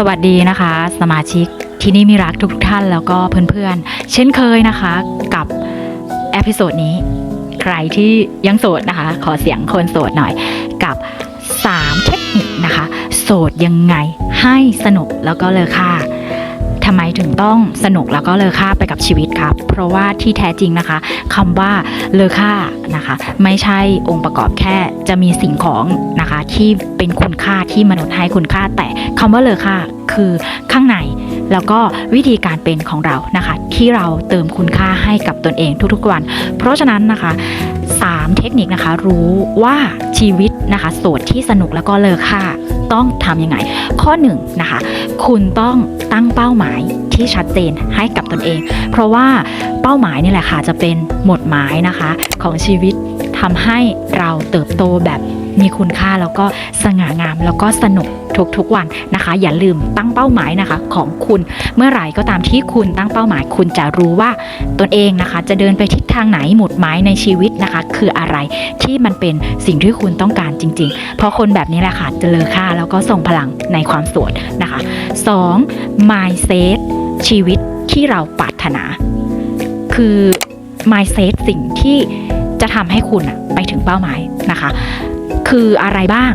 สวัสดีนะคะ สมาชิกที่นี่มีรักทุกท่านแล้วก็เพื่อนๆ เช่นเคยนะคะกับเอพิโซดนี้ ใครที่ยังโสดนะคะ ขอเสียงคนโสดหน่อยกับ 3 เทคนิคนะคะ โสดยังไงให้สนุกแล้วก็เลอค่า ทำไมถึงต้องสนุกแล้วก็เลอค่าไปกับชีวิตครับ เพราะว่าที่แท้จริงนะคะคำว่าเลอค่านะคะ ไม่ใช่องค์ประกอบแค่จะมีสิ่งของนะคะที่เป็นคุณค่าที่มนุษย์ให้คุณค่า แต่คำว่าเลอค่าคือข้างในแล้วก็วิธีการเป็นของเรานะคะ ที่เราเติมคุณค่าให้กับตนเองทุกๆวัน เพราะฉะนั้นนะคะสามเทคนิคนะคะรู้ว่าชีวิตนะคะโสดที่สนุกแล้วก็เลอค่า ต้องทำยังไง ข้อหนึ่งนะคะ คุณต้องตั้งเป้าหมายที่ชัดเจนให้กับตนเอง เพราะว่าเป้าหมายนี่แหละค่ะจะเป็นหมดหมายนะคะ ของชีวิตทำให้เราเติบโตแบบ มีคุณค่าแล้วก็สง่างามแล้วก็สนุกทุกๆวันนะคะ อย่าลืมตั้งเป้าหมายนะคะของคุณเมื่อไหร่ก็ตามที่คุณตั้งเป้าหมาย คุณจะรู้ว่าตนเองนะคะ จะเดินไปทิศทางไหนหมุดหมายในชีวิตนะคะ คืออะไรที่มันเป็นสิ่งที่คุณต้องการจริง ๆ เพราะคนแบบนี้แหละค่ะจะเลอค่าแล้วก็ส่งพลังในความโสดนะคะ 2. mindset ชีวิตที่เราปรารถนา คือ mindset สิ่งที่จะทำให้คุณไปถึงเป้าหมายนะคะ คืออะไรบ้าง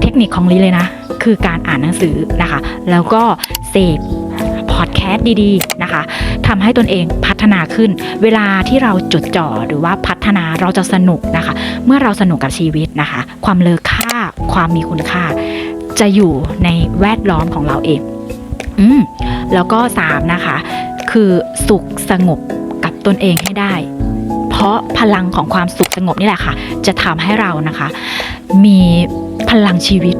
เทคนิคของลีเลยนะ คือการอ่านหนังสือนะคะ แล้วก็เสพพอดแคสต์ดีๆนะคะทำให้ตนเองพัฒนาขึ้น เวลาที่เราจดจ่อหรือว่าพัฒนาเราจะสนุกนะคะ เมื่อเราสนุกกับชีวิตนะคะ ความเลอค่าความมีคุณค่า จะอยู่ในแวดล้อมของเราเอง อืมแล้วก็สามนะคะ คือสุขสงบกับตนเองให้ได้ ราะพลังของความสุขสงบนี่แหละค่ะ จะทำให้เรานะคะ มีพลังชีวิต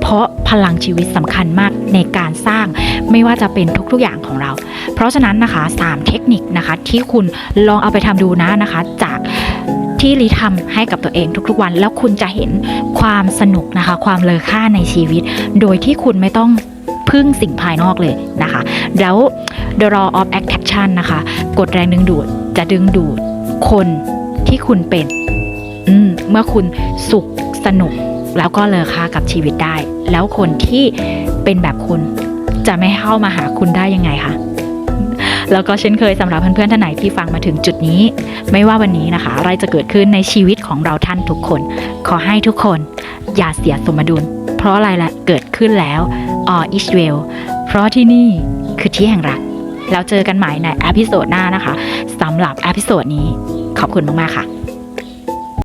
เพราะพลังชีวิตสำคัญมากในการสร้างไม่ว่าจะเป็นทุกๆอย่างของเรา เพราะฉะนั้นนะคะสามเทคนิคนะคะที่คุณลองเอาไปทำดูนะนะคะ จากที่ลีทำให้กับตัวเองทุกๆวัน แล้วคุณจะเห็นความสนุกนะคะ ความเลอค่าในชีวิต โดยที่คุณไม่ต้องพึ่งสิ่งภายนอกเลยนะคะ แล้ว The Law of Attraction นะคะ กฎแรงดึงดูดจะดึงดูด คนที่คุณเป็น อืม เมื่อคุณสุขสนุก แล้วก็เลอค่ากับชีวิตได้ แล้วคนที่เป็นแบบคุณ จะไม่เข้ามาหาคุณได้ยังไงคะแล้วก็เช่นเคยสำหรับเพื่อนๆท่านไหนที่ฟังมาถึงจุดนี้ ไม่ว่าวันนี้นะคะ อะไรจะเกิดขึ้นในชีวิตของเราท่านทุกคน ขอให้ทุกคน อย่าเสียสมดุล เพราะอะไรล่ะเกิดขึ้นแล้ว all is well เพราะที่นี่คือที่แห่งรัก แล้วเจอกันใหม่ในอพิโซดหน้านะคะสำหรับอพิโซดนี้ขอบคุณมากๆค่ะ